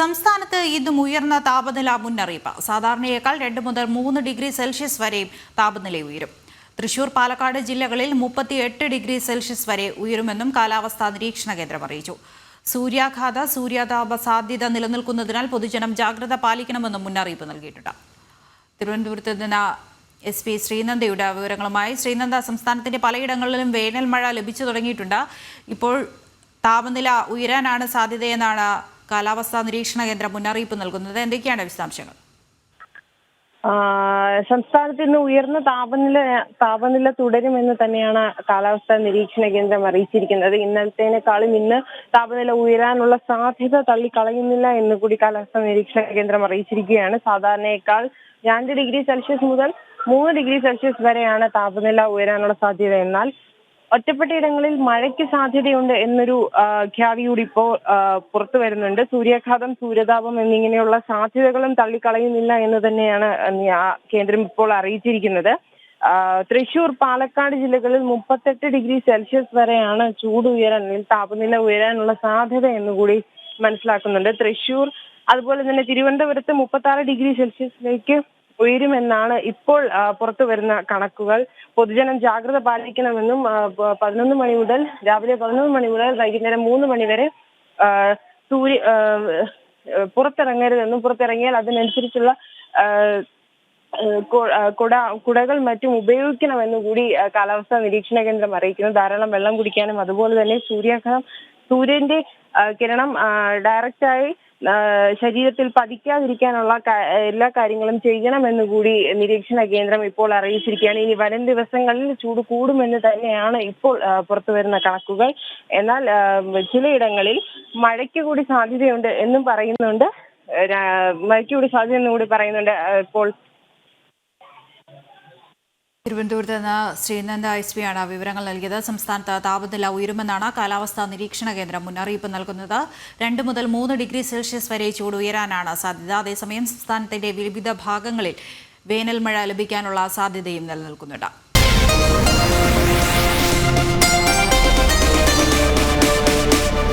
സംസ്ഥാനത്ത് ഇന്നും ഉയർന്ന താപനില മുന്നറിയിപ്പ്. സാധാരണയേക്കാൾ രണ്ട് മുതൽ മൂന്ന് ഡിഗ്രി സെൽഷ്യസ് വരെയും താപനില ഉയരും. തൃശൂർ പാലക്കാട് ജില്ലകളിൽ മുപ്പത്തിയെട്ട് ഡിഗ്രി സെൽഷ്യസ് വരെ ഉയരുമെന്നും കാലാവസ്ഥാ നിരീക്ഷണ കേന്ദ്രം അറിയിച്ചു. സൂര്യാഘാത സൂര്യാതാപ സാധ്യത നിലനിൽക്കുന്നതിനാൽ പൊതുജനം ജാഗ്രത പാലിക്കണമെന്നും മുന്നറിയിപ്പ് നൽകിയിട്ടുണ്ട്. തിരുവനന്തപുരത്ത് നിന്ന് എസ് പി ശ്രീനന്ദയുടെ വിവരങ്ങളുമായി. ശ്രീനന്ദ സംസ്ഥാനത്തിന്റെ പലയിടങ്ങളിലും വേനൽ മഴ ലഭിച്ചു തുടങ്ങിയിട്ടുണ്ട്. ഇപ്പോൾ താപനില ഉയരാനാണ് സാധ്യതയെന്നാണ് കാലാവസ്ഥാ നിരീക്ഷണ കേന്ദ്രം മുന്നറിയിപ്പ് നൽകുന്നത് എന്തൊക്കെയാണ് വിശദാംശങ്ങൾ? സംസ്ഥാനത്ത് ഇന്ന് ഉയർന്ന താപനില താപനില തുടരുമെന്ന് തന്നെയാണ് കാലാവസ്ഥാ നിരീക്ഷണ കേന്ദ്രം അറിയിച്ചിരിക്കുന്നത്. ഇന്നലത്തേനേക്കാളും ഇന്ന് താപനില ഉയരാനുള്ള സാധ്യത തള്ളിക്കളയുന്നില്ല എന്ന് കൂടി കാലാവസ്ഥാ നിരീക്ഷണ കേന്ദ്രം അറിയിച്ചിരിക്കുകയാണ്. സാധാരണയേക്കാൾ രണ്ട് ഡിഗ്രി സെൽഷ്യസ് മുതൽ മൂന്ന് ഡിഗ്രി സെൽഷ്യസ് വരെയാണ് താപനില ഉയരാനുള്ള സാധ്യത. എന്നാൽ ഒറ്റപ്പെട്ട ഇടങ്ങളിൽ മഴയ്ക്ക് സാധ്യതയുണ്ട് എന്നൊരു ഖ്യാതി കൂടി ഇപ്പോൾ പുറത്തു വരുന്നുണ്ട്. സൂര്യാഘാതം സൂര്യതാപം എന്നിങ്ങനെയുള്ള സാധ്യതകളും തള്ളിക്കളയുന്നില്ല എന്ന് തന്നെയാണ് കേന്ദ്രം ഇപ്പോൾ അറിയിച്ചിരിക്കുന്നത്. തൃശൂർ പാലക്കാട് ജില്ലകളിൽ മുപ്പത്തെട്ട് ഡിഗ്രി സെൽഷ്യസ് വരെയാണ് ചൂട് ഉയരാൻ അല്ലെങ്കിൽ താപനില ഉയരാനുള്ള സാധ്യത എന്നുകൂടി മനസ്സിലാക്കുന്നുണ്ട്. തൃശൂർ അതുപോലെ തന്നെ തിരുവനന്തപുരത്ത് മുപ്പത്തി ഡിഗ്രി സെൽഷ്യസിലേക്ക് ഉയരുമെന്നാണ് ഇപ്പോൾ പുറത്തു വരുന്ന കണക്കുകൾ. പൊതുജനം ജാഗ്രത പാലിക്കണമെന്നും പതിനൊന്ന് മണി മുതൽ രാവിലെ പതിനൊന്ന് മണി മുതൽ വൈകുന്നേരം മൂന്ന് മണി വരെ സൂര്യ പുറത്തിറങ്ങരുതെന്നും പുറത്തിറങ്ങിയാൽ അതിനനുസരിച്ചുള്ള കുട കുടകൾ മറ്റും ഉപയോഗിക്കണമെന്നും കൂടി കാലാവസ്ഥാ നിരീക്ഷണ കേന്ദ്രം അറിയിക്കുന്നു. ധാരാളം വെള്ളം കുടിക്കാനും അതുപോലെ തന്നെ സൂര്യാഘാതം സൂര്യന്റെ കിരണം ഡയറക്റ്റായി ശരീരത്തിൽ പതിക്കാതിരിക്കാനുള്ള എല്ലാ കാര്യങ്ങളും ചെയ്യണമെന്ന് കൂടി നിരീക്ഷണ കേന്ദ്രം ഇപ്പോൾ അറിയിച്ചിരിക്കുകയാണ്. ഇനി വരും ദിവസങ്ങളിൽ ചൂട് കൂടുമെന്ന് തന്നെയാണ് ഇപ്പോൾ പുറത്തുവരുന്ന പുറത്തു വരുന്ന കണക്കുകൾ. എന്നാൽ ചിലയിടങ്ങളിൽ മഴയ്ക്ക് കൂടി സാധ്യതയുണ്ട് എന്നും പറയുന്നുണ്ട്. മഴയ്ക്ക് കൂടി സാധ്യത എന്നും കൂടി പറയുന്നുണ്ട്. ഇപ്പോൾ തിരുവനന്തപുരത്ത് നിന്ന് ശ്രീനന്ദ എസ് പി ആണ് വിവരങ്ങൾ നൽകിയത്. സംസ്ഥാനത്ത് താപനില ഉയരുമെന്നാണ് കാലാവസ്ഥാ നിരീക്ഷണ കേന്ദ്രം മുന്നറിയിപ്പ് നൽകുന്നത്. രണ്ട് മുതൽ മൂന്ന് ഡിഗ്രി സെൽഷ്യസ് വരെ ചൂട് ഉയരാനാണ് സാധ്യത. അതേസമയം സംസ്ഥാനത്തിന്റെ വിവിധ ഭാഗങ്ങളിൽ വേനൽമഴ ലഭിക്കാനുള്ള സാധ്യതയും നിലനിൽക്കുന്നുണ്ട്.